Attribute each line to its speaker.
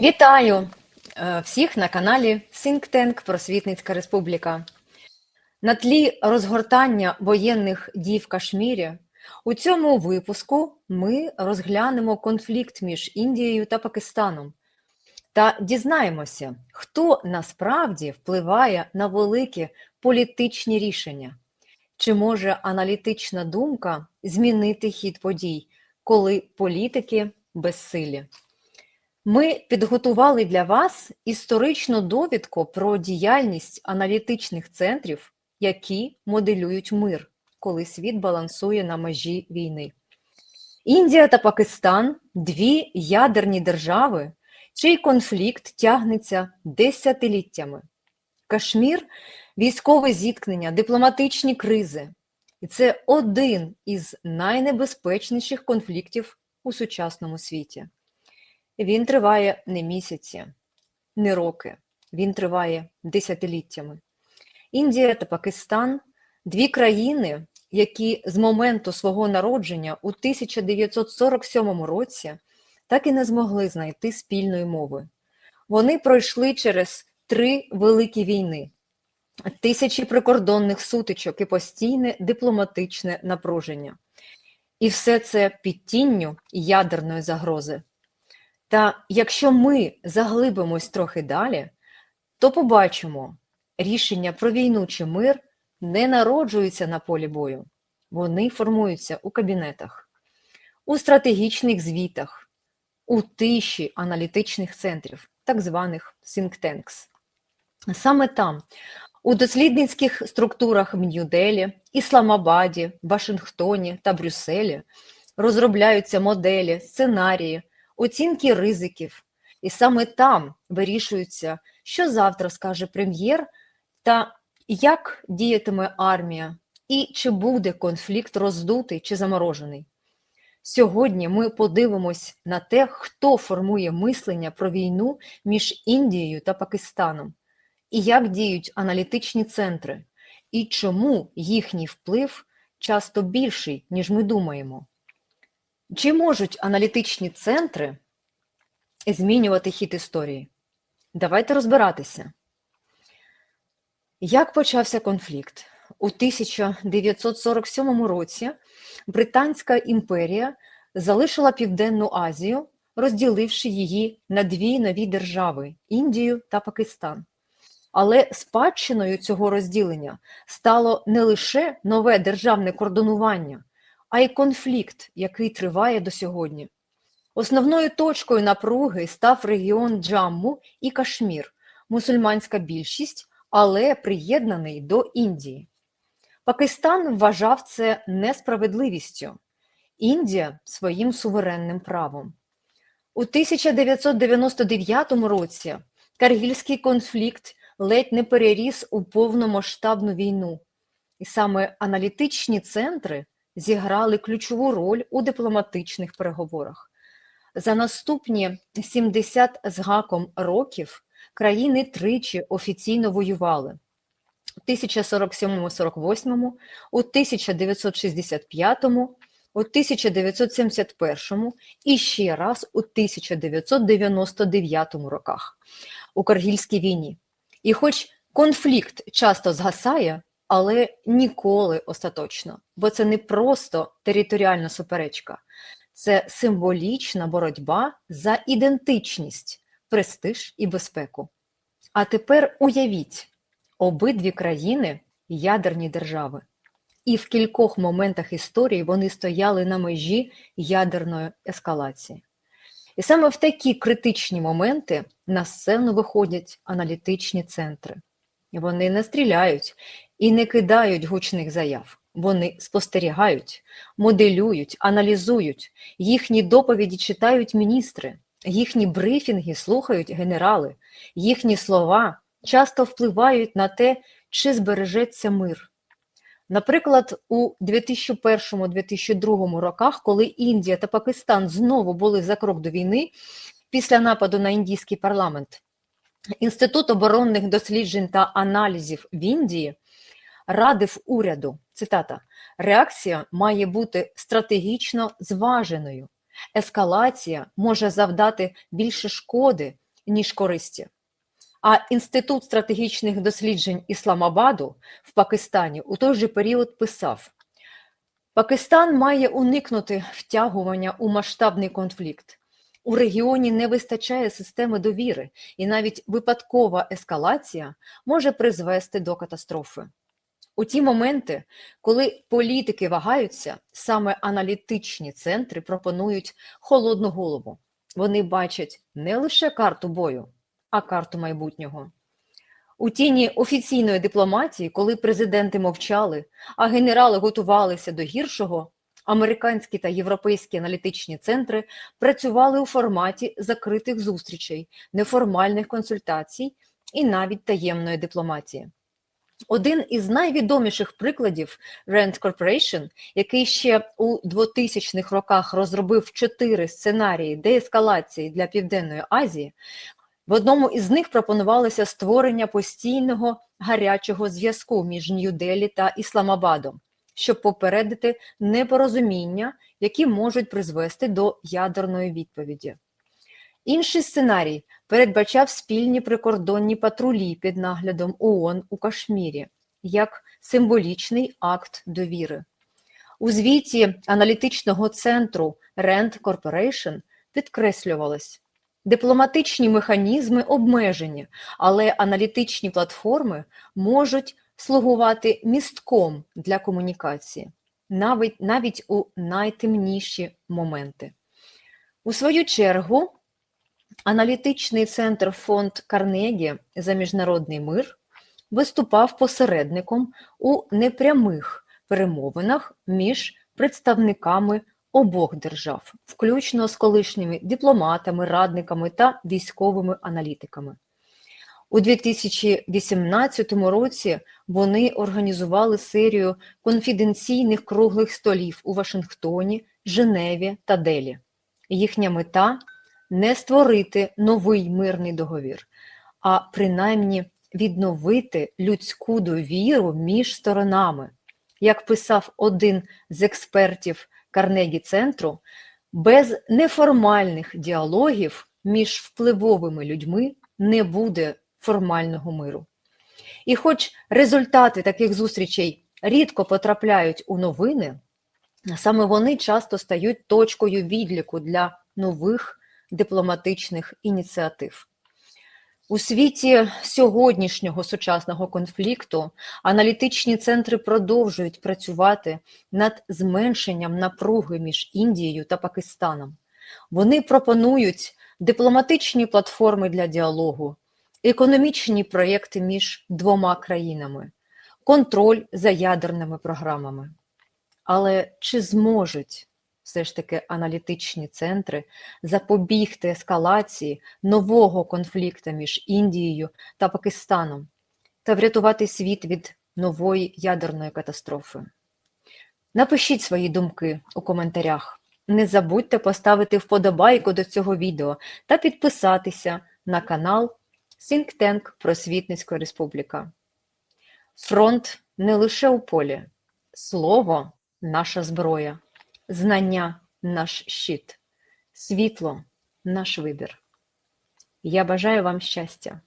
Speaker 1: Вітаю е, всіх на каналі Think Tank Просвітницька Республіка. На тлі розгортання воєнних дій в Кашмірі у цьому випуску ми розглянемо конфлікт між Індією та Пакистаном та дізнаємося, хто насправді впливає на великі політичні рішення. Чи може аналітична думка змінити хід подій, коли політики безсилі? Ми підготували для вас історичну довідку про діяльність аналітичних центрів, які моделюють мир, коли світ балансує на межі війни. Індія та Пакистан дві ядерні держави, чий конфлікт тягнеться десятиліттями. Кашмір військове зіткнення, дипломатичні кризи. І це один із найнебезпечніших конфліктів у сучасному світі. Він триває не місяці, не роки, він триває десятиліттями. Індія та Пакистан дві країни, які з моменту свого народження у 1947 році так і не змогли знайти спільної мови. Вони пройшли через три великі війни, тисячі прикордонних сутичок і постійне дипломатичне напруження. І все це під тінню ядерної загрози. Та якщо ми заглибимось трохи далі, то побачимо, рішення про війну чи мир не народжуються на полі бою, вони формуються у кабінетах, у стратегічних звітах, у тиші аналітичних центрів, так званих think tanks. Саме там, у дослідницьких структурах в Нью-Делі, Ісламабаді, Вашингтоні та Брюсселі розробляються моделі, сценарії оцінки ризиків, і саме там вирішується, що завтра скаже прем'єр, та як діятиме армія, і чи буде конфлікт роздутий чи заморожений. Сьогодні ми подивимось на те, хто формує мислення про війну між Індією та Пакистаном, і як діють аналітичні центри, і чому їхній вплив часто більший, ніж ми думаємо. Чи можуть аналітичні центри змінювати хід історії? Давайте розбиратися. Як почався конфлікт? У 1947 році Британська імперія залишила Південну Азію, розділивши її на дві нові держави Індію та Пакистан. Але спадщиною цього розділення стало не лише нове державне кордонування а й конфлікт, який триває до сьогодні. Основною точкою напруги став регіон Джамму і Кашмір, мусульманська більшість, але приєднаний до Індії. Пакистан вважав це несправедливістю, Індія своїм суверенним правом. У 1999 році Каргільський конфлікт ледь не переріс у повномасштабну війну, і саме аналітичні центри зіграли ключову роль у дипломатичних переговорах. За наступні 70 з гаком років країни тричі офіційно воювали у 1047-48, у 1965, у 1971 і ще раз у 1999 роках у Каргільській війні. І хоч конфлікт часто згасає, але ніколи остаточно, бо це не просто територіальна суперечка, це символічна боротьба за ідентичність, престиж і безпеку. А тепер уявіть, обидві країни ядерні держави, і в кількох моментах історії вони стояли на межі ядерної ескалації. І саме в такі критичні моменти на сцену виходять аналітичні центри. Вони не стріляють і не кидають гучних заяв. Вони спостерігають, моделюють, аналізують, їхні доповіді читають міністри, їхні брифінги слухають генерали, їхні слова часто впливають на те, чи збережеться мир. Наприклад, у 2001-2002 роках, коли Індія та Пакистан знову були за крок до війни після нападу на індійський парламент, Інститут оборонних досліджень та аналізів в Індії радив уряду, цитата, реакція має бути стратегічно зваженою. Ескалація може завдати більше шкоди, ніж користі. А Інститут стратегічних досліджень Ісламабаду в Пакистані у той же період писав: Пакистан має уникнути втягування у масштабний конфлікт. У регіоні не вистачає системи довіри, і навіть випадкова ескалація може призвести до катастрофи. У ті моменти, коли політики вагаються, саме аналітичні центри пропонують холодну голову. Вони бачать не лише карту бою, а карту майбутнього. У тіні офіційної дипломатії, коли президенти мовчали, а генерали готувалися до гіршого, американські та європейські аналітичні центри працювали у форматі закритих зустрічей, неформальних консультацій і навіть таємної дипломатії. Один із найвідоміших прикладів Rand Corporation, який ще у 2000-х роках розробив чотири сценарії деескалації для Південної Азії, в одному із них пропонувалося створення постійного гарячого зв'язку між Нью-Делі та Ісламабадом, щоб попередити непорозуміння, які можуть призвести до ядерної відповіді. Інший сценарій передбачав спільні прикордонні патрулі під наглядом ООН у Кашмірі як символічний акт довіри. У звіті аналітичного центру Rand Corporation підкреслювалось, дипломатичні механізми обмежені, але аналітичні платформи можуть слугувати містком для комунікації, навіть, навіть у найтемніші моменти. У свою чергу, аналітичний центр фонд Карнегі за міжнародний мир виступав посередником у непрямих перемовинах між представниками обох держав, включно з колишніми дипломатами, радниками та військовими аналітиками. У 2018 році вони організували серію конфіденційних круглих столів у Вашингтоні, Женеві та Делі. Їхня мета не створити новий мирний договір, а принаймні відновити людську довіру між сторонами. Як писав один з експертів Карнегі центру, без неформальних діалогів між впливовими людьми не буде формального миру. І хоч результати таких зустрічей рідко потрапляють у новини, саме вони часто стають точкою відліку для нових дипломатичних ініціатив. У світі сьогоднішнього сучасного конфлікту аналітичні центри продовжують працювати над зменшенням напруги між Індією та Пакистаном. Вони пропонують дипломатичні платформи для діалогу, економічні проєкти між двома країнами, контроль за ядерними програмами. Але чи зможуть все ж таки аналітичні центри запобігти ескалації нового конфлікту між Індією та Пакистаном та врятувати світ від нової ядерної катастрофи? Напишіть свої думки у коментарях. Не забудьте поставити вподобайку до цього відео та підписатися на канал Tank Просвітницька Республіка. Фронт не лише у полі, слово наша зброя, знання наш щит, світло наш вибір. Я бажаю вам щастя.